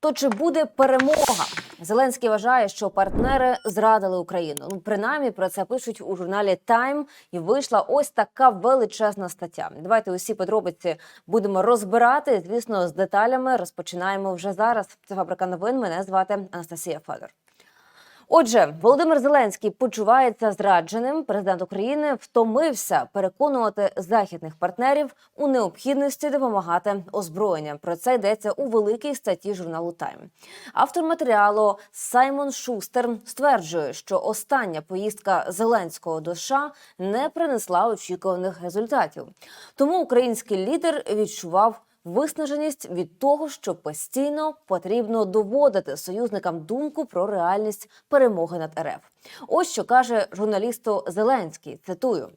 То чи буде перемога? Зеленський вважає, що партнери зрадили Україну. Ну, принаймні про це пишуть у журналі Time, і вийшла ось така величезна стаття. Давайте усі подробиці будемо розбирати. Звісно, з деталями розпочинаємо вже зараз. Це фабрика новин. Мене звати Анастасія Федор. Отже, Володимир Зеленський почувається зрадженим. Президент України втомився переконувати західних партнерів у необхідності допомагати озброєнням. Про це йдеться у великій статті журналу Тайм. Автор матеріалу Саймон Шустер стверджує, що остання поїздка Зеленського до США не принесла очікуваних результатів. Тому український лідер відчував виснаженість від того, що постійно потрібно доводити союзникам думку про реальність перемоги над РФ. Ось що каже журналісту Зеленський. Цитую: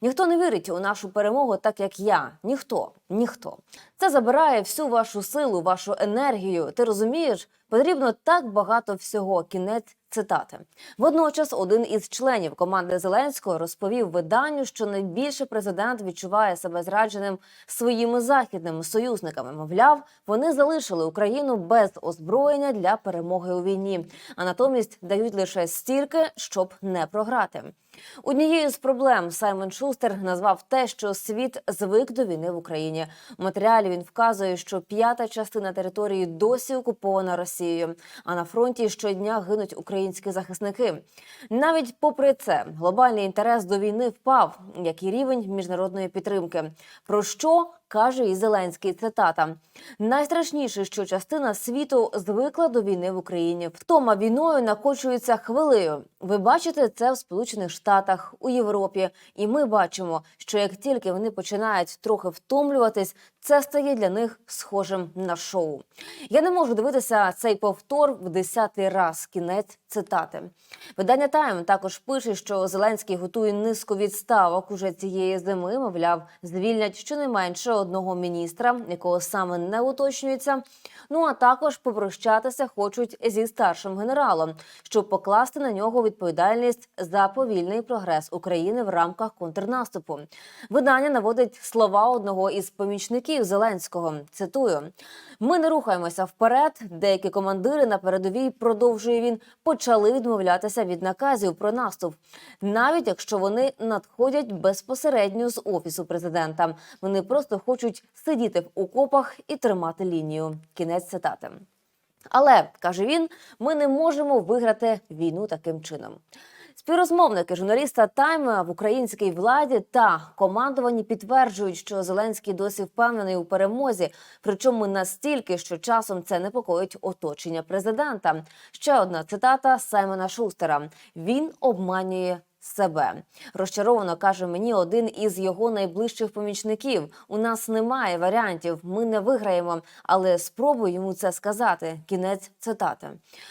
ніхто не вірить у нашу перемогу, так як я. Ніхто, ніхто. Це забирає всю вашу силу, вашу енергію. Ти розумієш, потрібно так багато всього. Кінець цитати. Водночас, один із членів команди Зеленського розповів виданню, що найбільше президент відчуває себе зрадженим своїми західними союзниками. Мовляв, вони залишили Україну без озброєння для перемоги у війні, а натомість дають лише стільки, щоб не програти. Однією з проблем Саймон Шустер назвав те, що світ звик до війни в Україні. У матеріалі він вказує, що п'ята частина території досі окупована Росією, а на фронті щодня гинуть українські захисники. Навіть попри це, глобальний інтерес до війни впав, як і рівень міжнародної підтримки. Про що каже і Зеленський цитата: найстрашніше, що частина світу звикла до війни в Україні. Втома війною накочується хвилею. Ви бачите це в Сполучених Штатах, у Європі, і ми бачимо, що як тільки вони починають трохи втомлюватись, це стає для них схожим на шоу. Я не можу дивитися цей повтор в десятий раз. Кінець цитати. Видання Тайм також пише, що Зеленський готує низку відставок уже цієї зими. Мовляв, звільнять щонайменше одного міністра, якого саме не уточнюється. Ну а також попрощатися хочуть зі старшим генералом, щоб покласти на нього відповідальність за повільний прогрес України в рамках контрнаступу. Видання наводить слова одного із помічників Зеленського. Цитую: ми не рухаємося вперед. Деякі командири на передовій продовжує він почали відмовлятися від наказів про наступ, навіть якщо вони надходять безпосередньо з офісу президента. Вони просто хочуть сидіти в окопах і тримати лінію. Кінець цитати. Але каже він: ми не можемо виграти війну таким чином. Співрозмовники журналіста Тайм в українській владі та командуванні підтверджують, що Зеленський досі впевнений у перемозі, причому настільки, що часом це непокоїть оточення президента. Ще одна цитата Саймона Шустера: він обманює. Себе розчаровано каже мені один із його найближчих помічників. У нас немає варіантів, ми не виграємо, але спробую йому це сказати. Кінець цитати.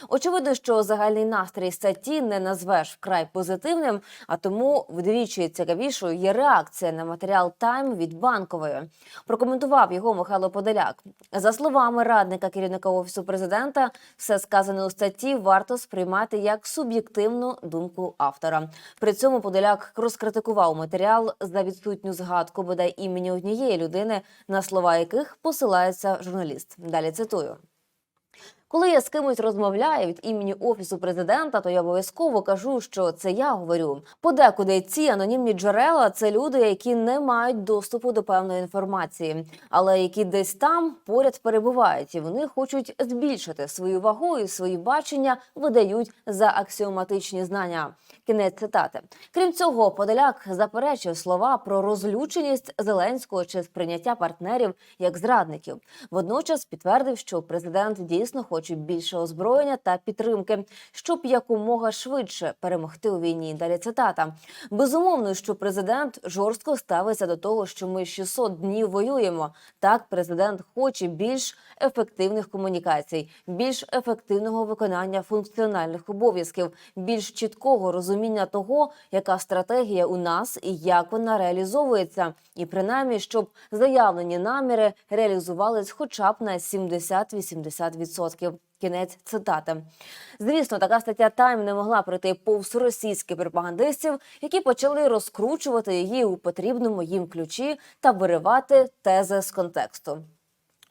Очевидно, що загальний настрій статті не назвеш вкрай позитивним, а тому вдвічі цікавішою є реакція на матеріал Тайм від банкової. Прокоментував його Михайло Подоляк. За словами радника керівника офісу президента, все сказане у статті варто сприймати як суб'єктивну думку автора. При цьому Подоляк розкритикував матеріал за відсутню згадку бодай імені однієї людини, на слова яких посилається журналіст. Далі цитую. Коли я з кимось розмовляю від імені офісу президента, то я обов'язково кажу, що це я говорю. Подекуди ці анонімні джерела це люди, які не мають доступу до певної інформації, але які десь там поряд перебувають, і вони хочуть збільшити свою вагу і свої бачення видають за аксіоматичні знання. Кінець цитати. Крім цього, Подоляк заперечив слова про розлюченість Зеленського чи сприйняття партнерів як зрадників. Водночас підтвердив, що президент дійсно хоче більше озброєння та підтримки, щоб якомога швидше перемогти у війні. Далі цитата: безумовно, що президент жорстко ставиться до того, що ми 600 днів воюємо. Так, президент хоче більш ефективних комунікацій, більш ефективного виконання функціональних обов'язків, більш чіткого розуміння того, яка стратегія у нас і як вона реалізовується, і принаймні, щоб заявлені наміри реалізувались хоча б на 70-80%. Кінець цитати. Звісно, така стаття Тайм не могла пройти повз російських пропагандистів, які почали розкручувати її у потрібному їм ключі та виривати тези з контексту.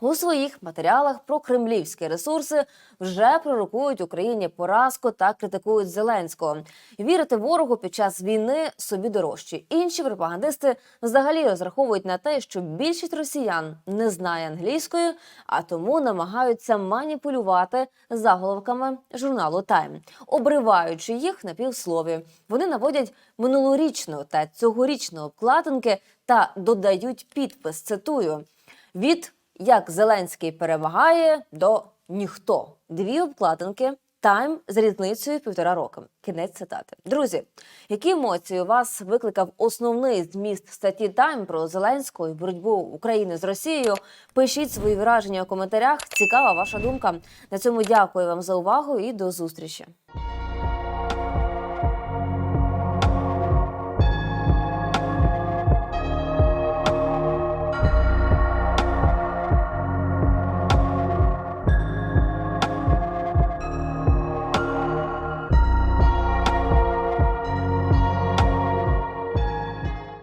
У своїх матеріалах про кремлівські ресурси вже пророкують Україні поразку та критикують Зеленського. Вірити ворогу під час війни собі дорожче. Інші пропагандисти взагалі розраховують на те, що більшість росіян не знає англійської, а тому намагаються маніпулювати заголовками журналу Тайм, обриваючи їх на півслові. Вони наводять минулорічну та цьогорічну обкладинки та додають підпис. Цитую від як Зеленський перемагає до ніхто. Дві обкладинки. Тайм з різницею півтора року. Кінець цитати. Друзі, які емоції у вас викликав основний зміст статті Тайм про Зеленського і боротьбу України з Росією? Пишіть свої враження у коментарях. Цікава ваша думка. На цьому дякую вам за увагу і до зустрічі.